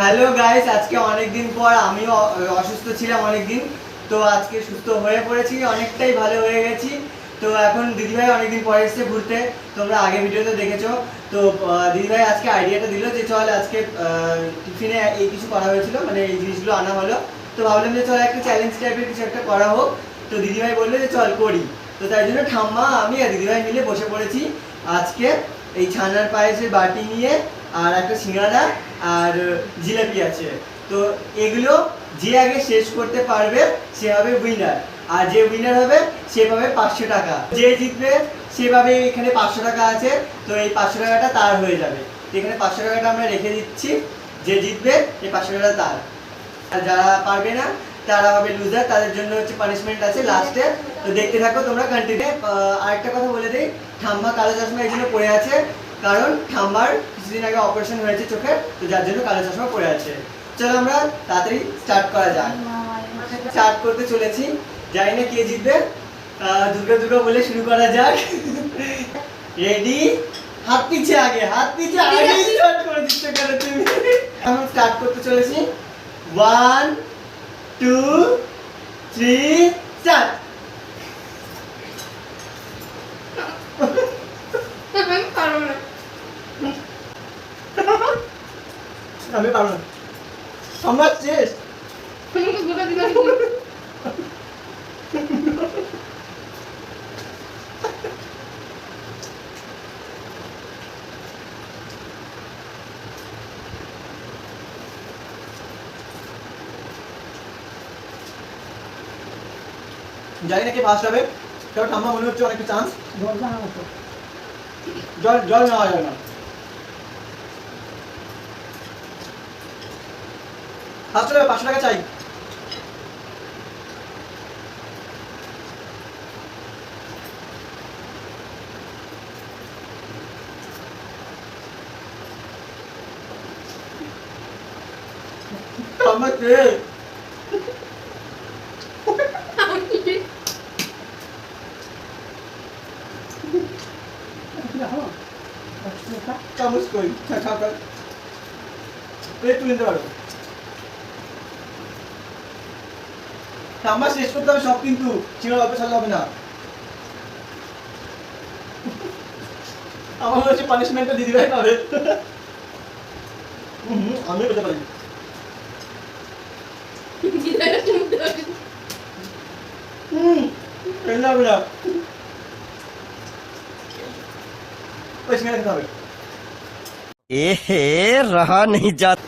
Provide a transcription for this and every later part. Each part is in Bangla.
হ্যালো গাইস আজকে অনেক দিন পর আমিও অসুস্থ ছিলাম অনেক দিন তো আজকে সুস্থ হয়ে পড়েছি, অনেকটাই ভালো হয়ে গেছি। তো এখন দিদিভাই অনেকদিন পরে এসেছে ঘুরতে, তোমরা আগে ভিডিওতে দেখেছ। তো দিদিভাই আজকে আইডিয়াটা দিল যে চল আজকে টিফিনে এই কিছু করা হয়েছিল মানে এই জিনিসগুলো আনা হলো। তো ভাবলাম যে চল একটা চ্যালেঞ্জ টাইপের কিছু একটা করা হোক। তো দিদিভাই বলল যে চল করি। তো তাই জন্য ঠাম্মা, আমি আর দিদিভাই মিলে বসে পড়েছি আজকে এই ছানার পায়েসের বাটি নিয়ে। আর একটা সিঙ্গাড়া আর জিলাপি আছে। তো এগুলো যে আগে শেষ করতে পারবে, সে হবে উইনার আর যে উইনার হবে, সে পাবে পাঁচশো টাকা। যে জিতবে সেভাবে এখানে পাঁচশো টাকা আছে। তো এই পাঁচশো টাকাটা তার হয়ে যাবে। এখানে পাঁচশো টাকাটা আমরা রেখে দিচ্ছি। যে জিতবে, এই পাঁচশো টাকাটা তার। আর যারা পারবে না, তারা হবে লুজার তাদের জন্য হচ্ছে পানিশমেন্ট আছে লাস্টে তো দেখতে থাকো তোমরা কন্টিনিউ আরেকটা কথা বলে দিই। ঠাম্মা কালো চশমা এই জন্য পড়ে আছে। কারণ ঠাম্মার কিছুদিন আগে অপারেশন হয়েছে চোখে তো যার জন্য কালো চশমা পড়ে আছে। চলো আমরা তাড়াতাড়ি স্টার্ট করা যাক। স্টার্ট করতে চলেছি। জানি না কে জিতবে। দুর্গা দুর্গা বলে শুরু করা যাক। রেডি হাত পিছে আগে হাত পিছে আগে। স্টার্ট করে দিচ্ছে কেন তুমি? এখন স্টার্ট করতে চলেছি। ওয়ান টু থ্রি স্টার্ট আমি পারব না। আমি পারব না আমার শেষ আমাকে গোটা দিলাম জানি না কে ফার্স্ট হবে কারণ ঠাম্মা মনে হচ্ছে অনেক চান্স জল জল নেওয়া যাবে না পাঁচশো টাকা চাই। ঠাম্মা কে? চামচ প্লেট নিতে পারো। আমার শেষ করতে হবে সব কিন্তু চিড়া অল্প ছাড়লে হবে না আমার মনে হচ্ছে পানিশমেন্টটা দিদি ভাই পাবে হুম, হুম, আমিও পেতে পারি হুম পেলে হবে না ওই সিঙ্গারা খেতে হবে एहे रहा नहीं जाता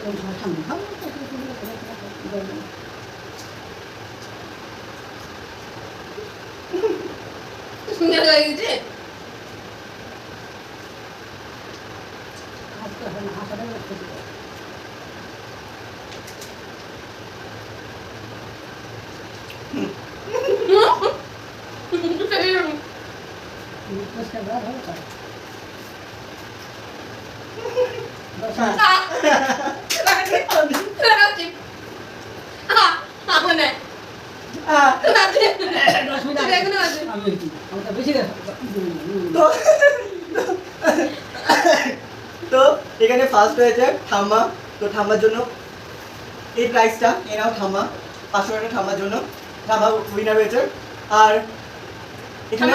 যদি না মানে সুন্দর লাগছে আহ, তো তো এখানে ফার্স্ট হয়েছে ঠাম্মা। তো ঠাম্মার জন্য এই প্রাইসটা এ নাও ঠাম্মা। পাঁচশো টাকা ঠাম্মার জন্য। ঠাম্মা উইনার হয়েছে। আর এখানে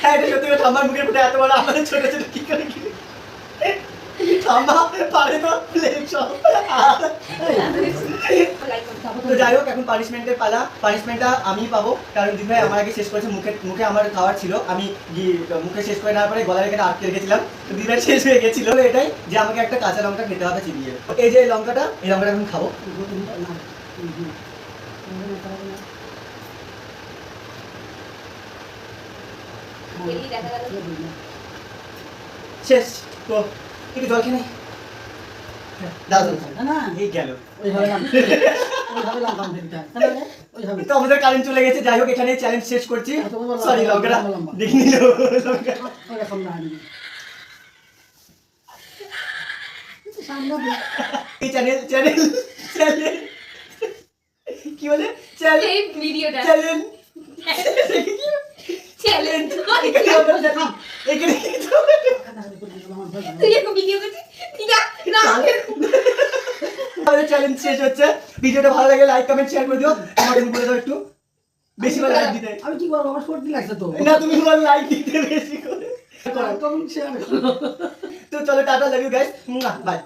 হ্যাঁ এটা সত্যি ঠাম্মার মুখের ফুটে এত বড়। আমাদের ছোট ছোট কি করে কি পারে তো প্লেট সব তো যাই হোক এখন পানিশমেন্টের পালা। পানিশমেন্টটা আমি পাবো কারণ দিদিভাই আমার আগে শেষ করেছে মুখে মুখে আমার খাওয়ার ছিল। আমি মুখে শেষ করে নেওয়ার পরে গলার এখানে আটকে রেখেছিলাম। তো দিদিভাই শেষ হয়ে গেছিল এটাই যে আমাকে একটা কাঁচা লঙ্কা খেতে হবে চিবিয়ে এই যে লঙ্কাটা এই লঙ্কাটা এখন খাব। শেষ তো। একটু জল খেয়ে দাও দাও। না না এই গেল। ওইভাবে ওইভাবে নাম কাম দিতে হয়। না, না, ওইভাবে। তো আমাদের কারেন্ট চলে গেছে যাই হোক এখানে চ্যালেঞ্জ শেষ করছি। আচ্ছা, সরি লঙ্কাটা বলো, বলো। দেখে নিল লঙ্কা। ওরকম না এই চ্যানেল চ্যানেল চ্যানেল কি বলে? চ্যানেল এই ভিডিওটা চ্যানেল চ্যালেঞ্জ এখানে এখানে। তুই এখন ভিডিও করছিস? ঠিক আছে না আমাদের চ্যালেঞ্জ শেষ হচ্ছে। ভিডিওটা ভালো লাগে লাইক কমেন্ট শেয়ার করে দিও। আমার বলে দাও একটু বেশি করে লাইক দিতে। আমি কি বলব? আমার সর্দি লাগছে তো। না তুমি বল লাইক দিতে বেশি করে। কমেন্ট শেয়ার করো। তো চলো tata love you guys bye